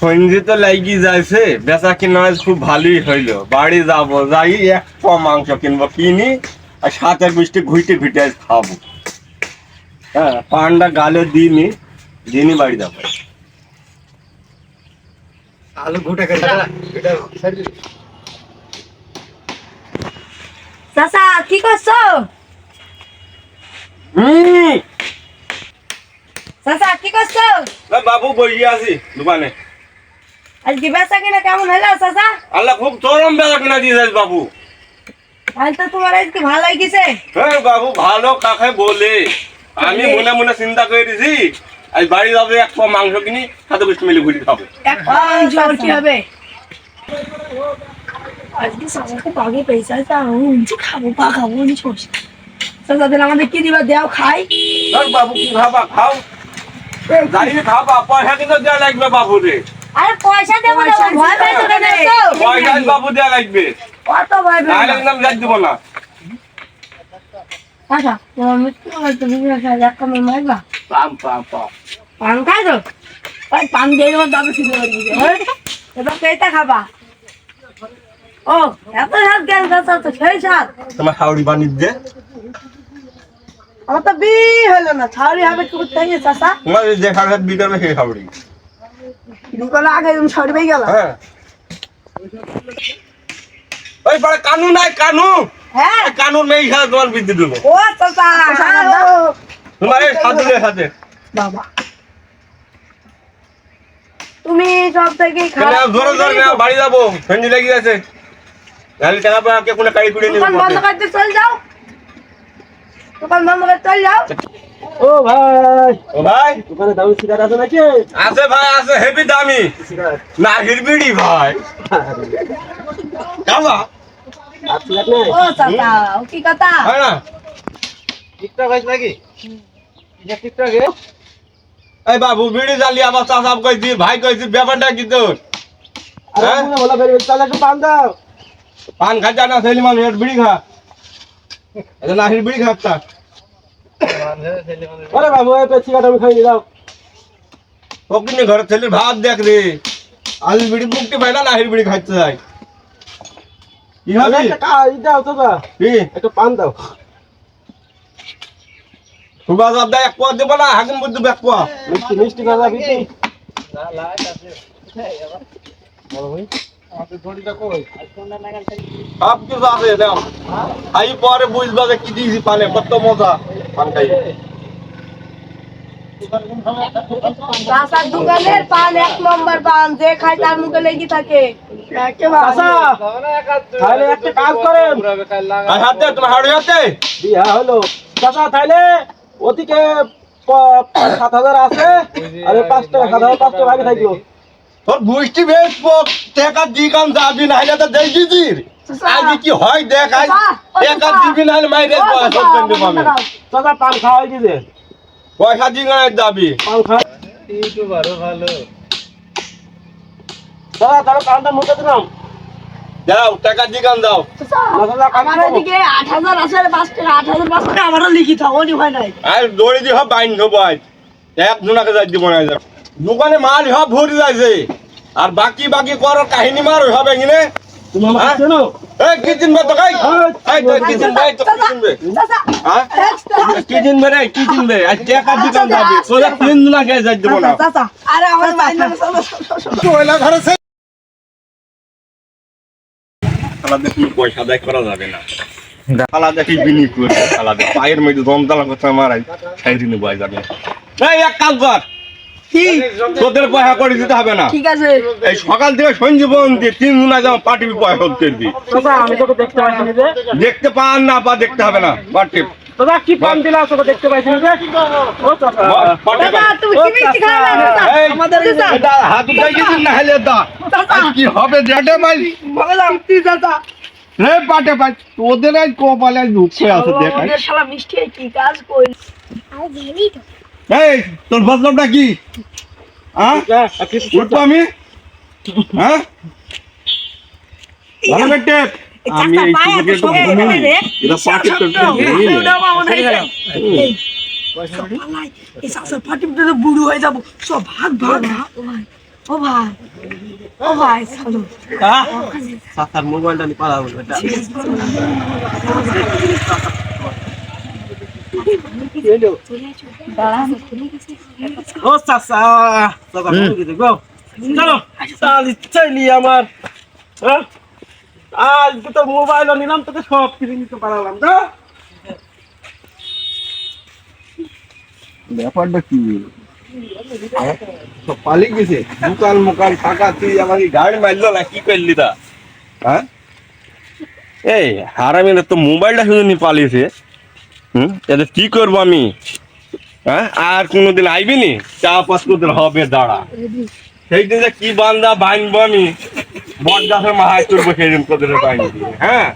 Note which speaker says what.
Speaker 1: সঞ্জি তো লাগি যাইছে বেচা কিনা খুব ভালোই হইল। বাড়ি যাব যাই এক প মাংস কিনবো কিনি আর সাথে মিষ্টি ঘুইটে ঘুইটে আজ খাব। হ্যাঁ পান্ডা গালে দিইনি দিনই বাড়ি যাব।
Speaker 2: আলু গোটা
Speaker 3: চাচা কি করছ?
Speaker 1: হুম
Speaker 3: চাচা কি করছ?
Speaker 1: না বাবু বসে আছি দোকানে।
Speaker 3: আজকে বেচা কিনা কেমন হলো চাচা?
Speaker 1: আল্লাহ খুব চরম বেচা কিনা দিয়েছে বাবু।
Speaker 3: তাহলে তো তোমার আজকে ভালো গেছে।
Speaker 1: হ্যাঁ বাবু ভালো কাকে বলে? আমি মনে মনে চিন্তা করেছি আজ বাড়ি যাবে এক পা মাংস কিনি সাথে বৃষ্টি মিলে ঘুরি খাব।
Speaker 3: এক মাংস আর কি হবে? আজকে চাচাকে পাগে পেয়েছে তা উঞ্চি খাব পা খাব উনি ছোস চাচা দিন আমাদের কি দিবা? দেও খাই।
Speaker 1: বাবু কি খাবা? খাও। যাই খাবা পয়সা কিন্তু দেওয়া লাগবে বাবু রে
Speaker 3: আরে পয়সা দেবো না ভয় পাইছো কেন তো
Speaker 1: পয়সা বাবু দেওয়া লাগবে।
Speaker 3: কত ভয় পাইছো
Speaker 1: যাই দিব না।
Speaker 3: আচ্ছা তোমার মৃত্যু আমার তুমি এক কামড় মারবা?
Speaker 1: পাম পাম পাম।
Speaker 3: পান খাই তো ওই পান দিয়ে দেবো তবে শুধু এবার কেটা খাবা? ও এত সাত জ্ঞান চাচা তো সেই সাত
Speaker 1: তোমার দে।
Speaker 3: আমার তো বি হলো না ছাড়ি হবে কি করতে গিয়ে চাচা।
Speaker 1: তোমার যে খাওয়া বি করবে সেই
Speaker 3: দুকালে আগে গেল।
Speaker 1: হ্যাঁ। ওই পারে কানু নাই কানু।
Speaker 3: হ্যাঁ।
Speaker 1: কানুর নেই তোমার বিদ্যুৎ দেবো।
Speaker 3: ও চাচা
Speaker 1: তোমার এই সাথে সাথে
Speaker 3: বাবা। তুমি সব থেকে খারাপ
Speaker 1: ধরো ধরো না বাড়ি যাব। ফেন্ডি লেগে গেছে। নাহলে টাকা পয়সা কে কোনো কাড়ি
Speaker 3: বন্ধ করতে চল যাও। দোকান বন্ধ করতে চল যাও।
Speaker 2: ও ভাই।
Speaker 1: ও ভাই।
Speaker 2: দোকানে দামি সিগারেট আছে নাকি?
Speaker 1: আছে ভাই আছে হেভি দামি।
Speaker 2: সিগারেট
Speaker 1: না হিরবিড়ি ভাই কাবা
Speaker 2: আর সিগারেট নেই?
Speaker 3: ও চাচা ও কি কথা?
Speaker 1: হয় না।
Speaker 2: টিকটক আছে নাকি? এটা টিকটক এ?
Speaker 1: এই বাবু বিড়ি জ্বালিয়ে আবার চাষাব কইছি ভাই কইছি ব্যাপারটা কি তোর? হ্যাঁ?
Speaker 2: বলা একটু পান দাও।
Speaker 1: পান মানুষ বিড়ি খা। এটা না হির বিড়ি খাচ্ছা
Speaker 2: আরে বাবু এই সিগারেট আমি খাই দাও
Speaker 1: ওখানে ঘরে ছেলের ভাত দেখ রে আজ বিড়ি মুক্তি পাই না নাহির বিড়ি খাচ্ছে যাই কি হবে
Speaker 2: একটা কা- ই দাও তো দা
Speaker 1: কি
Speaker 2: একটু পান দাও
Speaker 1: সুবাস আদা এক পোয়া দেবো না হাকিম বুদ্ধ এক পোয়া
Speaker 2: মিষ্টি মিষ্টি খাওয়া যাবি কি
Speaker 1: সব কিছু আছে দাও খাই পরে বুঝবা যে কি দিয়েছি পানে কত মজা পান
Speaker 3: দোকানের পান এক নম্বর পান যে খায় তার মুখে লেগে থাকে।
Speaker 2: আচ্ছা তাহলে একটা কাজ করেন।
Speaker 1: হাতে তোমার হাড়ি হাতে
Speaker 2: বিয়া হলো। চাচা তাহলে ওদিকে সাত হাজার আছে আর এই পাঁচ টাকা সাত হাজার পাঁচ টাকা ভাগে থাকল।
Speaker 1: তোর বুঝটি বেশ পোক টাকা দি কাম যাবি না হলে তো দেই দিদির আজ কি হয় দেখ আজ টাকা দিবি না হলে মাইরে পয়সা দেবো আমি
Speaker 2: চাচা পান খাওয়াই দিছে
Speaker 1: পয়সা দি না যাবি।
Speaker 2: পান খাওয়া দাদা তাহলে পানটা মুখে দিলাম।
Speaker 1: দাও টাকা দি দাও।
Speaker 3: আমার এদিকে আট হাজার আছে আর পাঁচ টাকা আট হাজার পাঁচ টাকা আমারও লিখিত ওনি হয় নাই।
Speaker 1: আর দৌড়ি দি হব বাইন আজ। এক জনাকে যাই দিব না। দোকানে মাল সব ভরে যাইছে আর বাকি বাকি করার কাহিনী মার হবে
Speaker 2: আমার
Speaker 1: হ্যাঁ? হ্যাঁ? যাবি। পয়সা দায় করা যাবে না। আলাদা কি বিনি করে আলাদা পায়ের মধ্যে দমদলা কথা মারাই এই এক কাজ কর।
Speaker 3: কি?
Speaker 1: তোদের পয়সা করে দিতে হবে না।
Speaker 3: ঠিক আছে।
Speaker 1: এই সকাল থেকে তিন পার্টি পয়সা করবি
Speaker 2: আমি তোকে দেখতে পাইছি
Speaker 1: দেখতে পান না পা দেখতে হবে না পার্টি
Speaker 2: কি পান দিলা তোকে দেখতে পাইছি যে। ও চাচা।
Speaker 3: চাচা, তুমি কি মিষ্টি খাবে না, আমাদের চাচা,
Speaker 1: হাত উঠাই গেছিস না হেলে দা আজ কি হবে দেখে ভাই?
Speaker 3: বললাম, কি চাচা?
Speaker 1: রে পাটে পাট তোদের আজ কপালে দুঃখ আছে দেখাই
Speaker 3: আমাদের শালা মিষ্টি কি কাজ করি?
Speaker 1: এই তোর বদলামটা কি? হ্যাঁ? উঠবো আমি? হ্যাঁ? ভালো আমি এই
Speaker 3: করে।
Speaker 1: এটা
Speaker 3: এই, সব বুড়ো হয়ে যাব। ভাগ ভাগ। ও ভাই ও ভাই চলো
Speaker 2: হ্যাঁ? মোবাইলটা নিয়ে পালাবো এটা ও চাচা চাচা ফোন দিতে গো চলো চাইলি আমার আজকে তো মোবাইল নিলাম তোকে সব নিতে
Speaker 1: ব্যাপারটা কি গেছে দোকান তুই আমাকে গাড়ি মারলো না কি করলি তা হ্যাঁ এই হারামিরা তো মোবাইলটা শুধু নিয়ে পালিয়েছে। হুম? তাহলে কি করব আমি? হ্যাঁ? আর কোনোদিন আইবি নি? চা পাঁচ কোদিন হবে, দাঁড়া। সেই দিন কি বান্দা বানবো আমি? বট গাছের মাহায় তুলবো সেই দিন কোদিনের বাইনি হ্যাঁ?